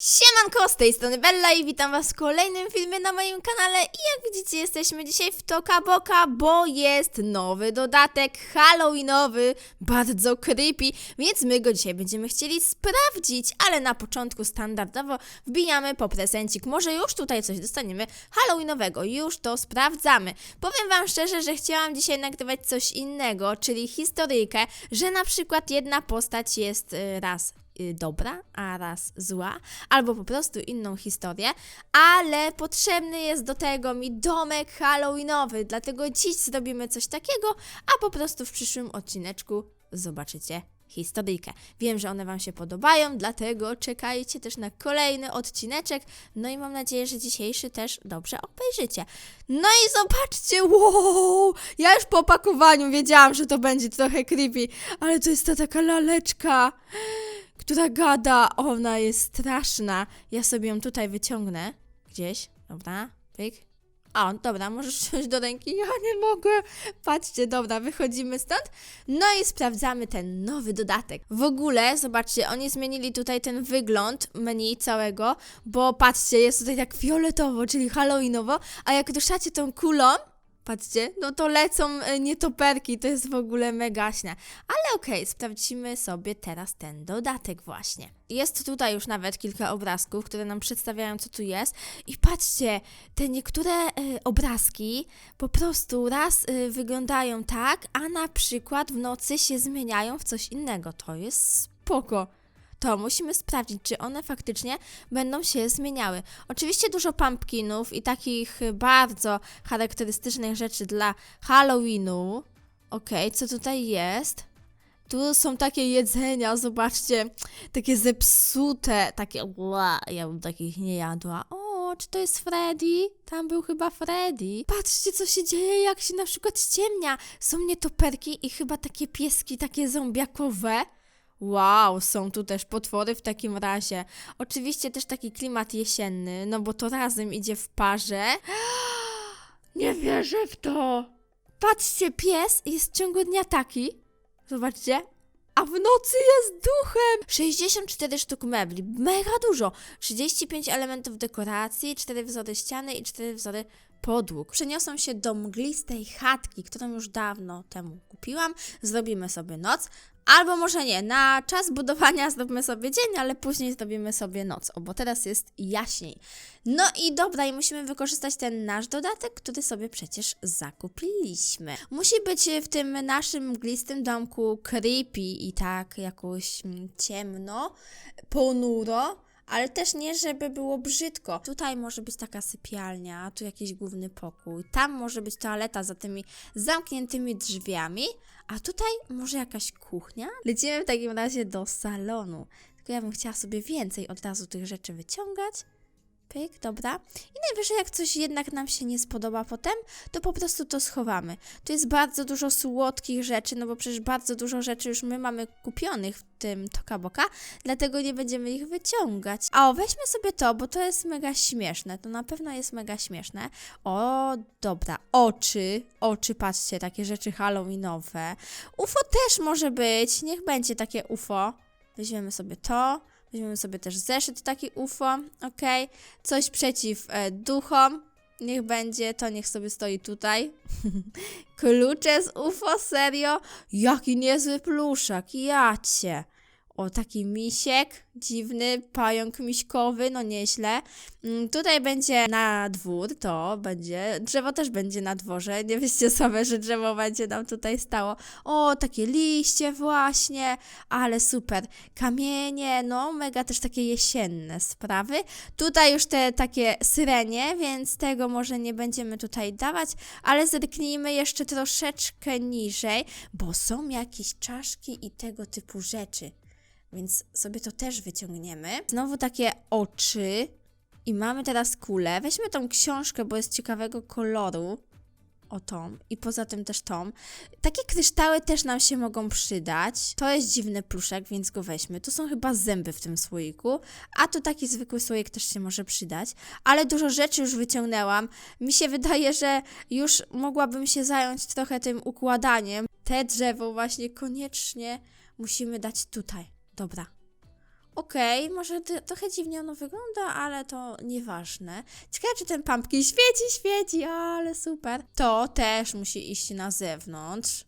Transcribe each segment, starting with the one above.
Siemanko, z tej strony Bella i witam was w kolejnym filmie na moim kanale i jak widzicie jesteśmy dzisiaj w Toka Boka, bo jest nowy dodatek Halloweenowy, bardzo creepy, więc my go dzisiaj będziemy chcieli sprawdzić, ale na początku standardowo wbijamy po prezencik, może już tutaj coś dostaniemy Halloweenowego, już to sprawdzamy. Powiem wam szczerze, że chciałam dzisiaj nagrywać coś innego, czyli historyjkę, że na przykład jedna postać jest y, raz dobra, a raz zła, albo po prostu inną historię, ale potrzebny jest do tego mi domek halloweenowy, dlatego dziś zrobimy coś takiego, a po prostu w przyszłym odcineczku zobaczycie historyjkę. Wiem, że one Wam się podobają, dlatego czekajcie też na kolejny odcineczek, no i mam nadzieję, że dzisiejszy też dobrze obejrzycie. No i zobaczcie, wow! Ja już po opakowaniu wiedziałam, że to będzie trochę creepy, ale to jest ta taka laleczka która gada. Ona jest straszna. Ja sobie ją tutaj wyciągnę. Gdzieś. Dobra. Pyk. O, dobra, możesz wziąć do ręki. Ja nie mogę. Patrzcie, dobra, wychodzimy stąd. No i sprawdzamy ten nowy dodatek. W ogóle, zobaczcie, oni zmienili tutaj ten wygląd menu całego, bo patrzcie, jest tutaj tak fioletowo, czyli halloweenowo, a jak ruszacie tą kulą, Patrzcie, no to lecą e, nietoperki, to jest w ogóle mega śne. Ale okej, sprawdzimy sobie teraz ten dodatek właśnie. Jest tutaj już nawet kilka obrazków, które nam przedstawiają, co tu jest. I patrzcie, te niektóre e, obrazki po prostu raz e, wyglądają tak, a na przykład w nocy się zmieniają w coś innego. To jest spoko to musimy sprawdzić, czy one faktycznie będą się zmieniały. Oczywiście dużo pumpkinów i takich bardzo charakterystycznych rzeczy dla Halloweenu. Okej, co tutaj jest? Tu są takie jedzenia, zobaczcie, takie zepsute, takie, ła, ja bym takich nie jadła. O, czy to jest Freddy? Tam był chyba Freddy. Patrzcie, co się dzieje, jak się na przykład ściemnia. Są nietoperki i chyba takie pieski, takie zombiakowe. Wow, są tu też potwory w takim razie. Oczywiście też taki klimat jesienny, no bo to razem idzie w parze. Nie wierzę w to. Patrzcie, pies jest w ciągu dnia taki. Zobaczcie. A w nocy jest duchem! 64 sztuk mebli, mega dużo. 35 elementów dekoracji, 4 wzory ściany i 4 wzory podłóg. Przeniosą się do mglistej chatki, którą już dawno temu kupiłam. Zrobimy sobie noc, Albo może nie, na czas budowania zrobimy sobie dzień, ale później zrobimy sobie noc, bo teraz jest jaśniej. No i dobra, i musimy wykorzystać ten nasz dodatek, który sobie przecież zakupiliśmy. Musi być w tym naszym mglistym domku creepy i tak jakoś mm, ciemno, ponuro, ale też nie, żeby było brzydko. Tutaj może być taka sypialnia, tu jakiś główny pokój, tam może być toaleta za tymi zamkniętymi drzwiami, a tutaj może jakaś kuchnia? Lecimy w takim razie do salonu. Tylko ja bym chciała sobie więcej od razu tych rzeczy wyciągać. Pyk, dobra. I najwyżej jak coś jednak nam się nie spodoba potem, to po prostu to schowamy. Tu jest bardzo dużo słodkich rzeczy, no bo przecież bardzo dużo rzeczy już my mamy kupionych w tym Tokaboka, dlatego nie będziemy ich wyciągać. A o, weźmy sobie to, bo to jest mega śmieszne. To na pewno jest mega śmieszne. O, dobra. Oczy. Oczy, patrzcie, takie rzeczy halloweenowe. UFO też może być. Niech będzie takie UFO. Weźmiemy sobie to. Weźmiemy sobie też zeszyt taki UFO, ok? Coś przeciw e, duchom, niech będzie, to niech sobie stoi tutaj. Klucze z UFO, serio? Jaki niezły pluszak, jacie. O, taki misiek, dziwny, pająk miśkowy, no nieźle. Mm, tutaj będzie na dwór, to będzie, drzewo też będzie na dworze, nie wiecie sobie, że drzewo będzie nam tutaj stało. O, takie liście właśnie, ale super. Kamienie, no mega też takie jesienne sprawy. Tutaj już te takie syrenie, więc tego może nie będziemy tutaj dawać, ale zerknijmy jeszcze troszeczkę niżej, bo są jakieś czaszki i tego typu rzeczy. Więc sobie to też wyciągniemy. Znowu takie oczy. I mamy teraz kulę. Weźmy tą książkę, bo jest ciekawego koloru. O tą. I poza tym też tą. Takie kryształy też nam się mogą przydać. To jest dziwny pluszek, więc go weźmy. Tu są chyba zęby w tym słoiku. A tu taki zwykły słoik też się może przydać. Ale dużo rzeczy już wyciągnęłam. Mi się wydaje, że już mogłabym się zająć trochę tym układaniem. Te drzewo właśnie koniecznie musimy dać tutaj. Dobra. Okej, może to, trochę dziwnie ono wygląda, ale to nieważne. Ciekawe, czy ten pumpkin świeci, świeci, ale super. To też musi iść na zewnątrz.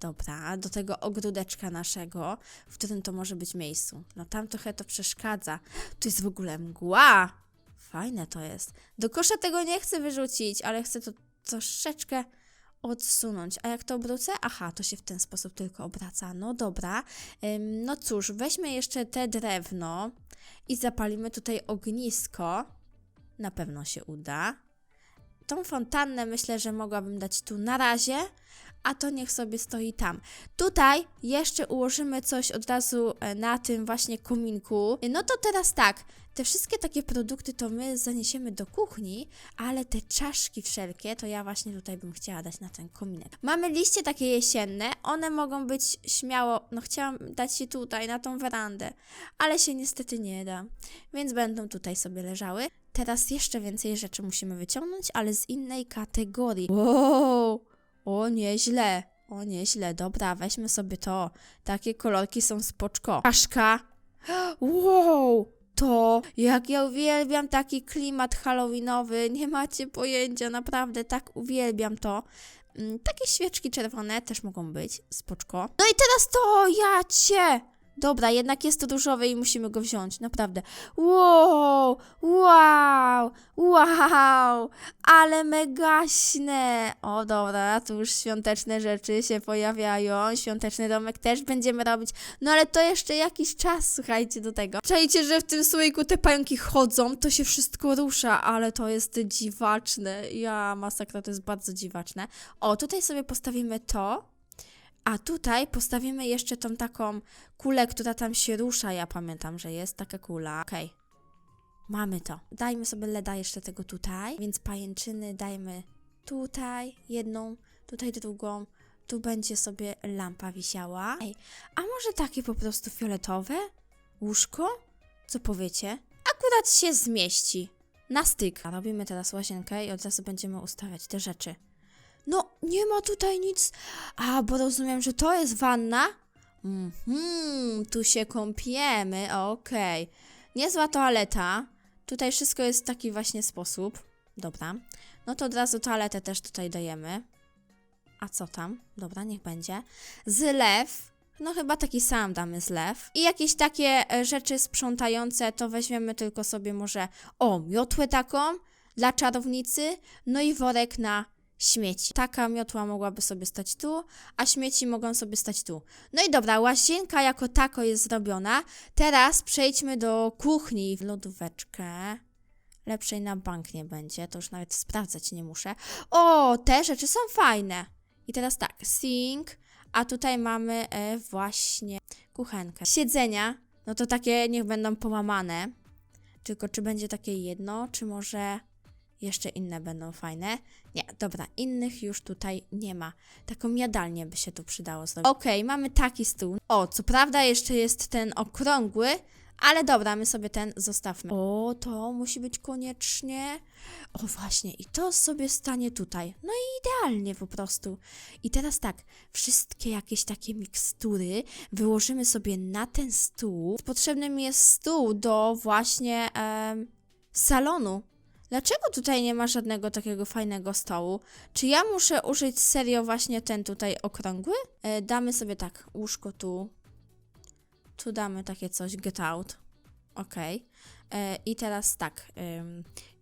Dobra, do tego ogródeczka naszego, w którym to może być miejscu. No tam trochę to przeszkadza. Tu jest w ogóle mgła. Fajne to jest. Do kosza tego nie chcę wyrzucić, ale chcę to troszeczkę odsunąć. A jak to obrócę? Aha, to się w ten sposób tylko obraca. No dobra. No cóż, weźmy jeszcze te drewno i zapalimy tutaj ognisko. Na pewno się uda. Tą fontannę myślę, że mogłabym dać tu na razie, a to niech sobie stoi tam. Tutaj jeszcze ułożymy coś od razu e, na tym właśnie kominku. No to teraz tak, te wszystkie takie produkty to my zaniesiemy do kuchni, ale te czaszki wszelkie to ja właśnie tutaj bym chciała dać na ten kominek. Mamy liście takie jesienne, one mogą być śmiało, no chciałam dać je tutaj, na tą werandę, ale się niestety nie da, więc będą tutaj sobie leżały. Teraz jeszcze więcej rzeczy musimy wyciągnąć, ale z innej kategorii. Wow! O, nieźle. O, nieźle. Dobra, weźmy sobie to. Takie kolorki są spoczko. Czaszka. Wow! To, jak ja uwielbiam taki klimat halloweenowy, nie macie pojęcia, naprawdę tak uwielbiam to. Mm, Takie świeczki czerwone też mogą być, spoczko. No i teraz to, ja cię! Dobra, jednak jest to różowe i musimy go wziąć, naprawdę. Wow, wow, wow, ale megaśne. O dobra, tu już świąteczne rzeczy się pojawiają, świąteczny domek też będziemy robić, no ale to jeszcze jakiś czas, słuchajcie, do tego. Czajcie, że w tym słoiku te pająki chodzą, to się wszystko rusza, ale to jest dziwaczne. Ja, masakra, to jest bardzo dziwaczne. O, tutaj sobie postawimy to. A tutaj postawimy jeszcze tą taką kulę, która tam się rusza. Ja pamiętam, że jest taka kula. Okej. Mamy to. Dajmy sobie leda jeszcze tego tutaj. Więc pajęczyny dajmy tutaj jedną, tutaj drugą. Tu będzie sobie lampa wisiała. Ej, a może takie po prostu fioletowe? Łóżko? Co powiecie? Akurat się zmieści. Na styk. A robimy teraz łazienkę i od razu będziemy ustawiać te rzeczy. No, nie ma tutaj nic. A, bo rozumiem, że to jest wanna. Mhm, tu się kąpiemy, okej. Niezła toaleta. Tutaj wszystko jest w taki właśnie sposób. Dobra. No to od razu toaletę też tutaj dajemy. A co tam? Dobra, niech będzie. Zlew. No chyba taki sam damy zlew. I jakieś takie e, rzeczy sprzątające to weźmiemy tylko sobie może o, miotłę taką dla czarownicy, no i worek na śmieci. Taka miotła mogłaby sobie stać tu, a śmieci mogą sobie stać tu. No i dobra, łazienka jako tako jest zrobiona. Teraz przejdźmy do kuchni. Lodóweczkę. Lepszej na bank nie będzie, to już nawet sprawdzać nie muszę. O, te rzeczy są fajne. I teraz tak, sink, a tutaj mamy e, właśnie kuchenkę. Siedzenia, no to takie niech będą połamane. Tylko czy będzie takie jedno, czy może jeszcze inne będą fajne? Nie, dobra, innych już tutaj nie ma. Taką jadalnię by się tu przydało zrobić. Okej, mamy taki stół. O, co prawda jeszcze jest ten okrągły, ale dobra, my sobie ten zostawmy. O, to musi być koniecznie. O, właśnie, i to sobie stanie tutaj. No i idealnie po prostu. I teraz tak, wszystkie jakieś takie mikstury wyłożymy sobie na ten stół. Potrzebny mi jest stół do właśnie em, salonu. Dlaczego tutaj nie ma żadnego takiego fajnego stołu? Czy ja muszę użyć serio właśnie ten tutaj okrągły? E, damy sobie tak, łóżko tu. Tu damy takie coś, get out. Okej. E, I teraz tak,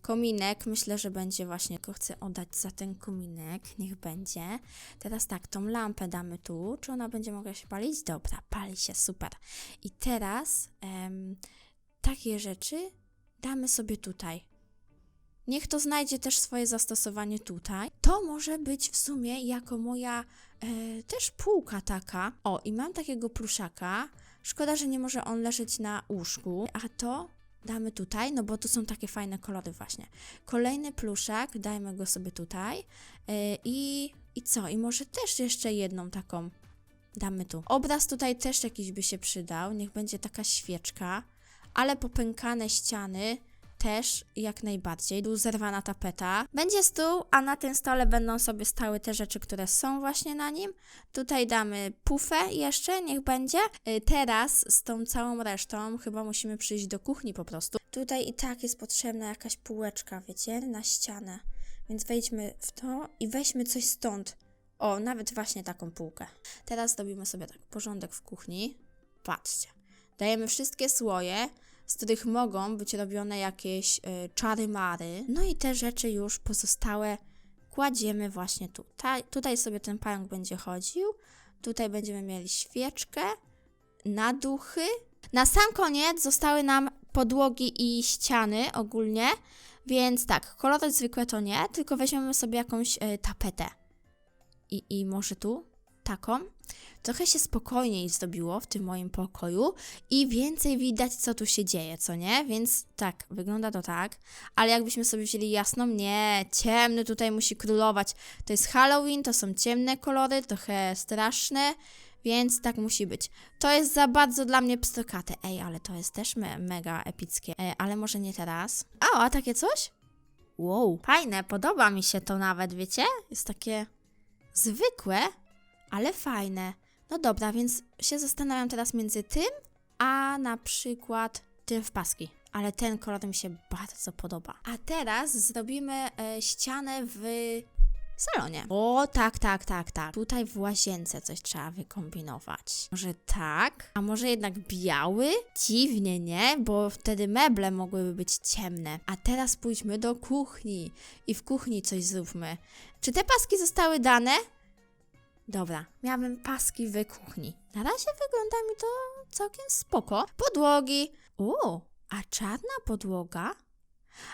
kominek myślę, że będzie właśnie, tylko chcę oddać za ten kominek, niech będzie. Teraz tak, tą lampę damy tu, czy ona będzie mogła się palić? Dobra, pali się, super. I teraz takie rzeczy damy sobie tutaj. Niech to znajdzie też swoje zastosowanie tutaj. To może być w sumie jako moja e, też półka taka. O, i mam takiego pluszaka. Szkoda, że nie może on leżeć na łóżku. A to damy tutaj, no bo tu są takie fajne kolory właśnie. Kolejny pluszak, dajmy go sobie tutaj. E, I, I co? I może też jeszcze jedną taką damy tu. Obraz tutaj też jakiś by się przydał. Niech będzie taka świeczka, ale popękane ściany też jak najbardziej. Tu zerwana tapeta. Będzie stół, a na tym stole będą sobie stały te rzeczy, które są właśnie na nim. Tutaj damy pufę jeszcze, niech będzie. Y, Teraz z tą całą resztą chyba musimy przyjść do kuchni po prostu. Tutaj i tak jest potrzebna jakaś półeczka, wiecie, na ścianę. Więc wejdźmy w to i weźmy coś stąd. O, nawet właśnie taką półkę. Teraz robimy sobie tak porządek w kuchni. Patrzcie. Dajemy wszystkie słoje, z których mogą być robione jakieś y, czary-mary. No i te rzeczy już pozostałe kładziemy właśnie tu. Ta, tutaj sobie ten pająk będzie chodził. Tutaj będziemy mieli świeczkę, na duchy. Na sam koniec zostały nam podłogi i ściany ogólnie, więc tak, kolory zwykłe to nie, tylko weźmiemy sobie jakąś y, tapetę. I, I może tu taką. Trochę się spokojniej zrobiło w tym moim pokoju i więcej widać, co tu się dzieje, co nie? Więc tak, wygląda to tak. Ale jakbyśmy sobie wzięli jasną, nie, ciemny tutaj musi królować. To jest Halloween, to są ciemne kolory, trochę straszne, więc tak musi być. To jest za bardzo dla mnie pstrokate. Ej, ale to jest też me mega epickie. E, ale może nie teraz. A, a takie coś? Wow, fajne, podoba mi się to nawet, wiecie? Jest takie zwykłe, ale fajne. No dobra, więc się zastanawiam teraz między tym, a na przykład tym w paski. Ale ten kolor mi się bardzo podoba. A teraz zrobimy e, ścianę w salonie. O, tak, tak, tak, tak. Tutaj w łazience coś trzeba wykombinować. Może tak? A może jednak biały? Dziwnie, nie? Bo wtedy meble mogłyby być ciemne. A teraz pójdźmy do kuchni i w kuchni coś zróbmy. Czy te paski zostały dane? Dobra, miałabym paski w kuchni. Na razie wygląda mi to całkiem spoko. Podłogi. O, a czarna podłoga?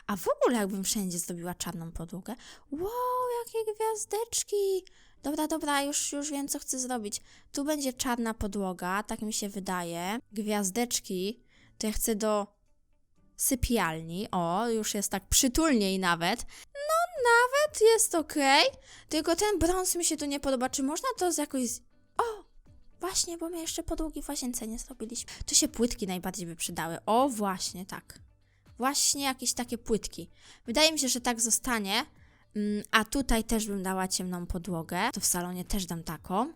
A w ogóle jakbym wszędzie zrobiła czarną podłogę. Wow, jakie gwiazdeczki. Dobra, dobra, już, już wiem, co chcę zrobić. Tu będzie czarna podłoga, tak mi się wydaje. Gwiazdeczki to ja chcę do sypialni. O, już jest tak przytulniej nawet. No, nawet jest okej. Tylko ten brąz mi się tu nie podoba. Czy można to z jakoś... O! Właśnie, bo my jeszcze podłogi w łazience nie zrobiliśmy. Tu się płytki najbardziej by przydały. O, właśnie, tak. Właśnie jakieś takie płytki. Wydaje mi się, że tak zostanie. Mm, A tutaj też bym dała ciemną podłogę. To w salonie też dam taką.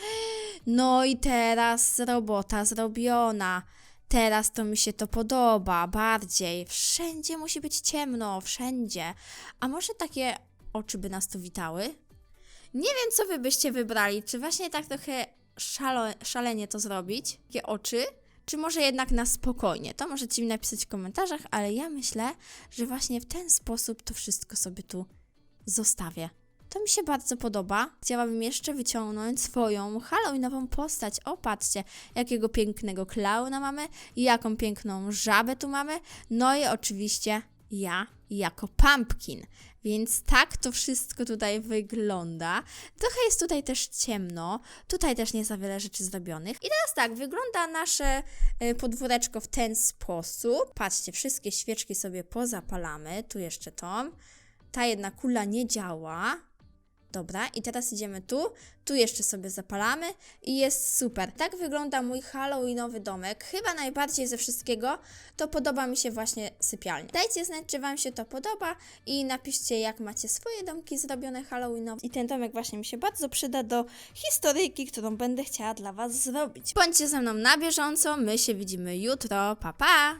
No i teraz robota zrobiona. Teraz to mi się to podoba bardziej. Wszędzie musi być ciemno, wszędzie. A może takie oczy by nas tu witały? Nie wiem, co wy byście wybrali. Czy właśnie tak trochę szalo, szalenie to zrobić? Takie oczy? Czy może jednak na spokojnie? To możecie mi napisać w komentarzach, ale ja myślę, że właśnie w ten sposób to wszystko sobie tu zostawię. To mi się bardzo podoba. Chciałabym jeszcze wyciągnąć swoją halloweenową postać. O, patrzcie, jakiego pięknego klauna mamy jaką piękną żabę tu mamy. No i oczywiście ja jako pumpkin. Więc tak to wszystko tutaj wygląda. Trochę jest tutaj też ciemno. Tutaj też nie za wiele rzeczy zrobionych. I teraz tak, wygląda nasze y, podwóreczko w ten sposób. Patrzcie, wszystkie świeczki sobie pozapalamy. Tu jeszcze tą. Ta jedna kula nie działa. Dobra, i teraz idziemy tu. Tu jeszcze sobie zapalamy i jest super. Tak wygląda mój halloweenowy domek. Chyba najbardziej ze wszystkiego to podoba mi się właśnie sypialnia. Dajcie znać, czy Wam się to podoba i napiszcie, jak macie swoje domki zrobione halloweenowe. I ten domek właśnie mi się bardzo przyda do historyjki, którą będę chciała dla Was zrobić. Bądźcie ze mną na bieżąco, my się widzimy jutro. Pa, pa!